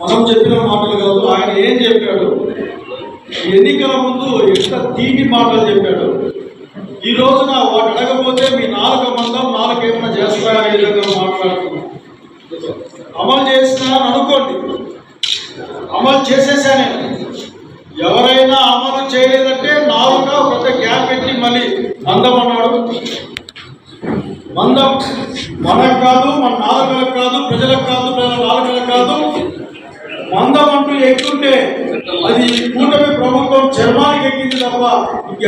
మనం చెప్పిన మాటలు కాదు ఆయన ఏం చెప్పాడు? ఎన్నికల ముందు ఎంత తీపి మాటలు చెప్పాడు? ఈ రోజున వాడు అడగపోతే మీ నాలుక మందం నాలుకేమైనా చేస్తాయా ఈ విధంగా మాట్లాడుతున్నాం అమలు చేసినా అని అనుకోండి. అమలు చేసేసానే ఎవరైనా అమలు చేయలేదంటే నాలుక పెద్ద గ్యాప్ పెట్టి మళ్ళీ మందం అన్నాడు. మందం మనకు కాదు మన నాలుకలకు కాదు ప్రజలకు కాదు ప్రజల నాలుకలకు కాదు మందం అంటూ ఎక్కుంటే అది కూటమి ప్రభుత్వం చర్మానికి ఎక్కింది తప్ప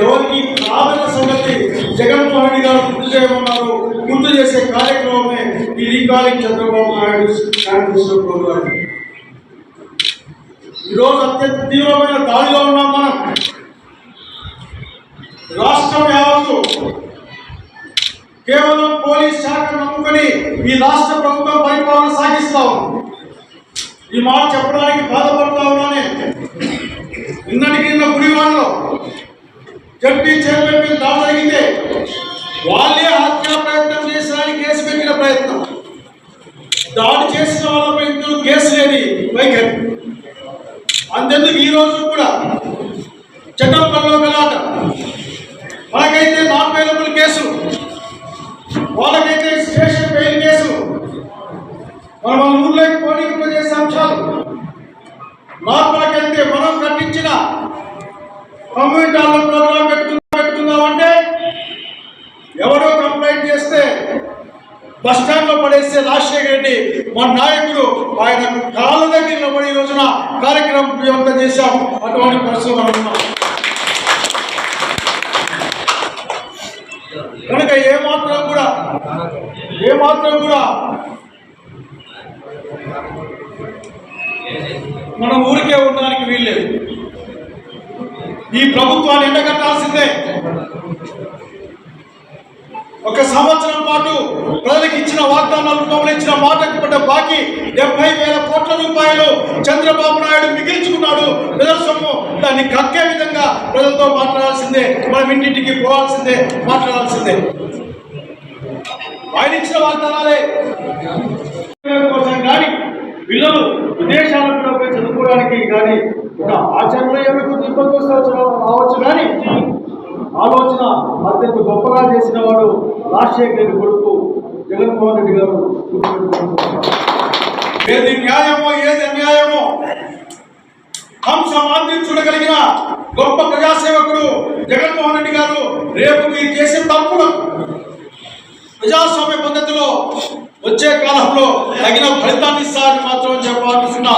ఎవరికి కాదన్న సంగతి జగన్మోహన్ రెడ్డి గారు గుర్తు చేయమన్నారు. గుర్తు చేసే కార్యక్రమమే ఈ recalling Chandrababu Naidu manifesto program ఈరోజు అత్యంత తీవ్రమైన దాడిలో ఉన్నాం మనం. రాష్ట్రం యావత్తు కేవలం పోలీస్ శాఖ నమ్ముకొని ఈ రాష్ట్ర ప్రభుత్వం పరిపాలన సాగిస్తా ఉంది. ఈ మాట చెప్పడానికి బాధపడతా ఉన్నానే. నిన్నటి కింద గుడివాడలో జడ్పీ చైర్మన్ మీద దాడి జరిగితే వాళ్ళే హత్యా ప్రయత్నం చేసడానికి కేసు పెట్టిన ప్రయత్నం. దాడి చేసిన వాళ్ళపై ఇందులో కేసు లేని వైఖరి. అంతెందుకు ఈ రోజు కూడా చట్టం పనిలో గలాట మనకైతే నాన్ అవైలబుల్ కేసు వాళ్ళకైతే స్టేషన్ బెయిల్ కేసు. మన మన ఊళ్ళో లోపలికెళ్తే మనం కట్టించిన కమ్యూనిటీ హాల్లో ప్రోగ్రాం పెట్టుకుందాం పెట్టుకుందామంటే ఎవరో కంప్లైంట్ చేస్తే బస్ స్టాండ్లో పడేస్తే రాజశేఖర రెడ్డి మన నాయకుడు ఆయన కాళ్ళ దగ్గర నిలబడి ఈ రోజున కార్యక్రమం విజయవంతం చేశాం అటువంటి పరిస్థితులు మనం ఉన్నాం. కనుక ఏ మాత్రం కూడా ఏమాత్రం కూడా మన ఊరికే ఉండడానికి వీల్లేదు. ఈ ప్రభుత్వాన్ని ఎండగట్టాల్సిందే. ఒక సంవత్సరం పాటు ప్రజలకు ఇచ్చిన వాగ్దానాల రూపంలో ఇచ్చిన మాటకు పడ్డ బాకీ డెబ్బై వేల కోట్ల రూపాయలు చంద్రబాబు నాయుడు మిగిల్చుకున్నాడు. ప్రజల సొమ్ము దాన్ని కక్కే విధంగా ప్రజలతో మాట్లాడాల్సిందే. మనం ఇంటింటికి పోవాల్సిందే మాట్లాడాల్సిందే. ఆయన ఇచ్చిన వాగ్దానాలే. కోసం కానీ పిల్లలు విదేశాలకు కానీ ఒక ఆచరణలో ఏమి ఇబ్బంది రావచ్చు కానీ ఆలోచన అత్యంత గొప్పగా చేసిన వాడు రాజశేఖర రెడ్డి కొడుకు జగన్మోహన్ రెడ్డి గారు ఏది న్యాయమో ఏది అన్యాయమో హంసం గొప్ప ప్రజాసేవకుడు జగన్మోహన్ రెడ్డి గారు రేపు మీరు చేసే తప్పులు ప్రజాస్వామ్య పద్ధతిలో వచ్చే కాలంలో తగిన ఫలితాన్ని ఇస్తారని మాత్రం చెప్పాల్సిన